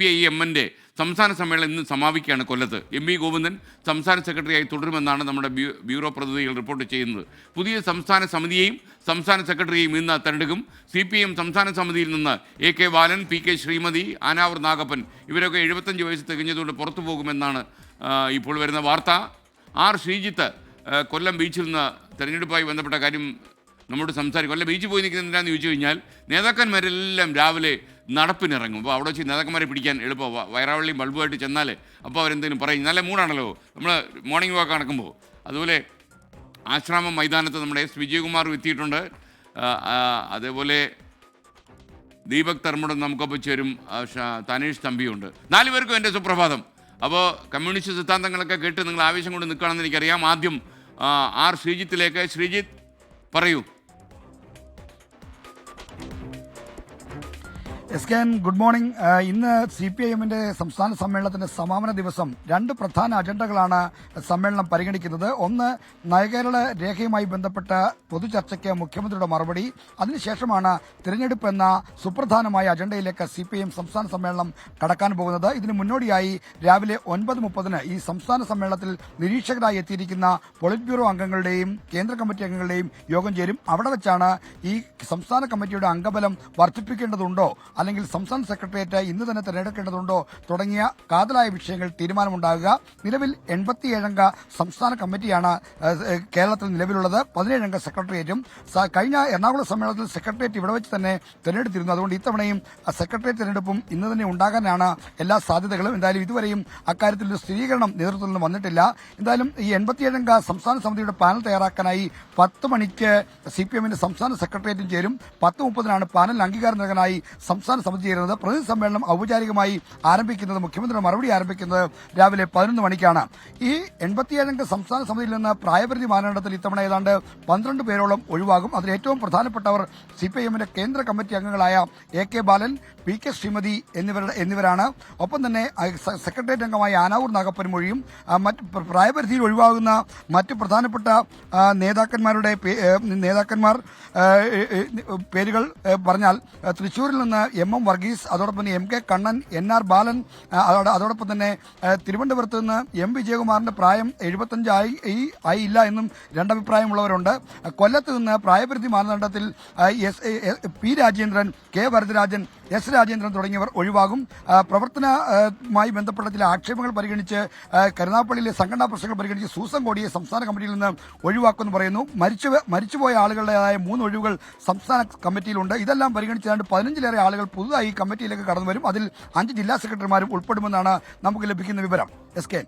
P I എമ്മിന്റെ സംസ്ഥാന സമ്മേളനം ഇന്ന് സമാപിക്കുകയാണ് കൊല്ലത്ത്. എം വി ഗോവിന്ദൻ സംസ്ഥാന സെക്രട്ടറിയായി തുടരുമെന്നാണ് നമ്മുടെ ബ്യൂറോ പ്രതിനിധികൾ റിപ്പോർട്ട് ചെയ്യുന്നത്. പുതിയ സംസ്ഥാന സമിതിയെയും സംസ്ഥാന സെക്രട്ടറിയെയും ഇന്ന് തെരഞ്ഞെടുക്കും. സി പി എം സംസ്ഥാന സമിതിയിൽ നിന്ന് A K Balan P K Sreemathi Anavoor Nagappan ഇവരൊക്കെ എഴുപത്തഞ്ച് വയസ്സ് തികഞ്ഞതുകൊണ്ട് പുറത്തു പോകുമെന്നാണ് ഇപ്പോൾ വരുന്ന വാർത്ത. ആർ ശ്രീജിത്ത് കൊല്ലം ബീച്ചിൽ നിന്ന് തെരഞ്ഞെടുപ്പുമായി ബന്ധപ്പെട്ട കാര്യം നമ്മോട് സംസാരിക്കും. കൊല്ലം ബീച്ചിൽ പോയി നിൽക്കുന്നത് എന്താണെന്ന് ചോദിച്ചു കഴിഞ്ഞാൽ നേതാക്കന്മാരെല്ലാം രാവിലെ നടപ്പിനിറങ്ങും. അപ്പോൾ അവിടെ വെച്ച് നേതാക്കന്മാരെ പിടിക്കാൻ എളുപ്പം. വയറാവള്ളിയും ബൾബുമായിട്ട് ചെന്നാൽ അപ്പോൾ അവരെന്തെങ്കിലും പറയും. നല്ല മൂടാണല്ലോ നമ്മൾ മോർണിംഗ് വാക്ക് നടക്കുമ്പോൾ അതുപോലെ ആശ്രാമം മൈതാനത്ത് നമ്മുടെ എസ് വിജയകുമാർ എത്തിയിട്ടുണ്ട്. അതേപോലെ ദീപക് തർമ്മടം നമുക്കൊപ്പം ചേരും. തനേഷ് തമ്പിയുണ്ട്. നാല് പേർക്കും എന്റെ സുപ്രഭാതം. അപ്പോൾ കമ്മ്യൂണിസ്റ്റ് സിദ്ധാന്തങ്ങളൊക്കെ കേട്ട് നിങ്ങൾ ആവേശം കൊണ്ട് നിൽക്കുകയാണെന്ന് എനിക്കറിയാം. ആദ്യം ആർ ശ്രീജിത്തിലേക്ക് ശ്രീജിത്ത് പറയൂ. S K N good morning. ഇന്ന് സി പി ഐ എമ്മിന്റെ സംസ്ഥാന സമ്മേളനത്തിന്റെ സമാപന ദിവസം രണ്ട് പ്രധാന അജണ്ടകളാണ് സമ്മേളനം പരിഗണിക്കുന്നത്. ഒന്ന് നയകേരള രേഖയുമായി ബന്ധപ്പെട്ട പൊതുചർച്ചയ്ക്ക് മുഖ്യമന്ത്രിയുടെ മറുപടി. അതിനുശേഷമാണ് തിരഞ്ഞെടുപ്പ് എന്ന സുപ്രധാനമായ അജണ്ടയിലേക്ക് സി പി ഐ എം സംസ്ഥാന സമ്മേളനം കടക്കാൻ പോകുന്നത്. ഇതിന് മുന്നോടിയായി രാവിലെ ഒൻപത് മുപ്പതിന് ഈ സംസ്ഥാന സമ്മേളനത്തിൽ നിരീക്ഷകരായി എത്തിയിരിക്കുന്ന പൊളിറ്റ് ബ്യൂറോ അംഗങ്ങളുടെയും കേന്ദ്ര കമ്മിറ്റി അംഗങ്ങളുടെയും യോഗം ചേരും. അവിടെ വെച്ചാണ് ഈ സംസ്ഥാന കമ്മിറ്റിയുടെ അംഗബലം വർദ്ധിപ്പിക്കേണ്ടതുണ്ടോ? അല്ലെങ്കിൽ സംസ്ഥാന സെക്രട്ടേറിയറ്റ് ഇന്ന് തന്നെ തിരഞ്ഞെടുക്കേണ്ടതുണ്ടോ തുടങ്ങിയ കാതലായ വിഷയങ്ങൾ തീരുമാനമുണ്ടാകുക. നിലവിൽ എൺപത്തിയേഴംഗ സംസ്ഥാന കമ്മിറ്റിയാണ് കേരളത്തിൽ നിലവിലുള്ളത്. പതിനേഴംഗ സെക്രട്ടേറിയറ്റും കഴിഞ്ഞ എറണാകുളം സമ്മേളനത്തിൽ സെക്രട്ടേറിയറ്റ് ഇവിടെ വെച്ച് തന്നെ തെരഞ്ഞെടുത്തിരുന്നു. അതുകൊണ്ട് ഇത്തവണയും സെക്രട്ടേറിയറ്റ് തിരഞ്ഞെടുപ്പും ഇന്ന് തന്നെ ഉണ്ടാകാനാണ് എല്ലാ സാധ്യതകളും. എന്തായാലും ഇതുവരെയും അക്കാര്യത്തിൽ ഒരു സ്ഥിരീകരണം നേതൃത്വത്തിൽ നിന്ന് വന്നിട്ടില്ല. എന്തായാലും ഈ എൺപത്തിയേഴംഗ സംസ്ഥാന സമിതിയുടെ പാനൽ തയ്യാറാക്കാനായി പത്ത് മണിക്ക് സി പി എമ്മിന്റെ സംസ്ഥാന സെക്രട്ടേറിയറ്റും ചേരും. പത്ത് മുപ്പതിനാണ് പാനലിന് അംഗീകാരം നൽകാനായി സംസ്ഥാന സമിതി ചേരുന്നത് പ്രതിനിധി സമ്മേളനം ഔപചാരികമായി ആരംഭിക്കുന്നത് മുഖ്യമന്ത്രിയുടെ മറുപടി ആരംഭിക്കുന്നത് രാവിലെ പതിനൊന്ന് മണിക്കാണ്. ഈ എൺപത്തിയേഴംഗ സംസ്ഥാന സമിതിയിൽ നിന്ന് പ്രായപരിധി മാനദണ്ഡത്തിൽ ഇത്തവണ ഏതാണ്ട് പന്ത്രണ്ട് പേരോളം ഒഴിവാകും. അതിൽ ഏറ്റവും പ്രധാനപ്പെട്ടവർ സി പി ഐ എമ്മിന്റെ കേന്ദ്ര കമ്മിറ്റി അംഗങ്ങളായ A K Balan P K Sreemathi എന്നിവരുടെ എന്നിവരാണ്. ഒപ്പം തന്നെ സെക്രട്ടേറിയറ്റ് അംഗമായ ആനാവൂർ നാഗപ്പൻമൊഴിയും മറ്റ് പ്ര- പ്രായപരിധിയിൽ ഒഴിവാകുന്ന മറ്റ് പ്രധാനപ്പെട്ട നേതാക്കന്മാരുടെ നേതാക്കന്മാർ പേരുകൾ പറഞ്ഞാൽ തൃശ്ശൂരിൽ നിന്ന് എം എം വർഗീസ് അതോടൊപ്പം തന്നെ M K Kannan N R Balan അതോടൊപ്പം തന്നെ തിരുവനന്തപുരത്ത് നിന്ന് എം വിജയകുമാറിന്റെ പ്രായം എഴുപത്തഞ്ച് ആയി ആയില്ല എന്നും രണ്ടഭിപ്രായമുള്ളവരുണ്ട്. കൊല്ലത്ത് നിന്ന് പ്രായപരിധി മാനദണ്ഡത്തിൽ P Rajendran K Varadarajan S Rajendran തുടങ്ങിയവർ ഒഴിവാകും. പ്രവർത്തനമായി ബന്ധപ്പെട്ട ചില ആക്ഷേപങ്ങൾ പരിഗണിച്ച് കരുനാപ്പള്ളിയിലെ സംഘടനാ പ്രശ്നങ്ങൾ പരിഗണിച്ച് സൂസൻ കോടിയെ സംസ്ഥാന കമ്മിറ്റിയിൽ നിന്ന് ഒഴിവാക്കുമെന്ന് പറയുന്നു. മരിച്ചു മരിച്ചുപോയ ആളുകളുടേതായ മൂന്ന് ഒഴിവുകൾ സംസ്ഥാന കമ്മിറ്റിയിലുണ്ട്. ഇതെല്ലാം പരിഗണിച്ചാണ്ട് പതിനഞ്ചിലേറെ ആളുകൾ പുതുതായി കമ്മിറ്റിയിലേക്ക് കടന്നു വരും. അതിൽ അഞ്ച് ജില്ലാ സെക്രട്ടറിമാരും ഉൾപ്പെടുമെന്നാണ് നമുക്ക് ലഭിക്കുന്ന വിവരം. S K.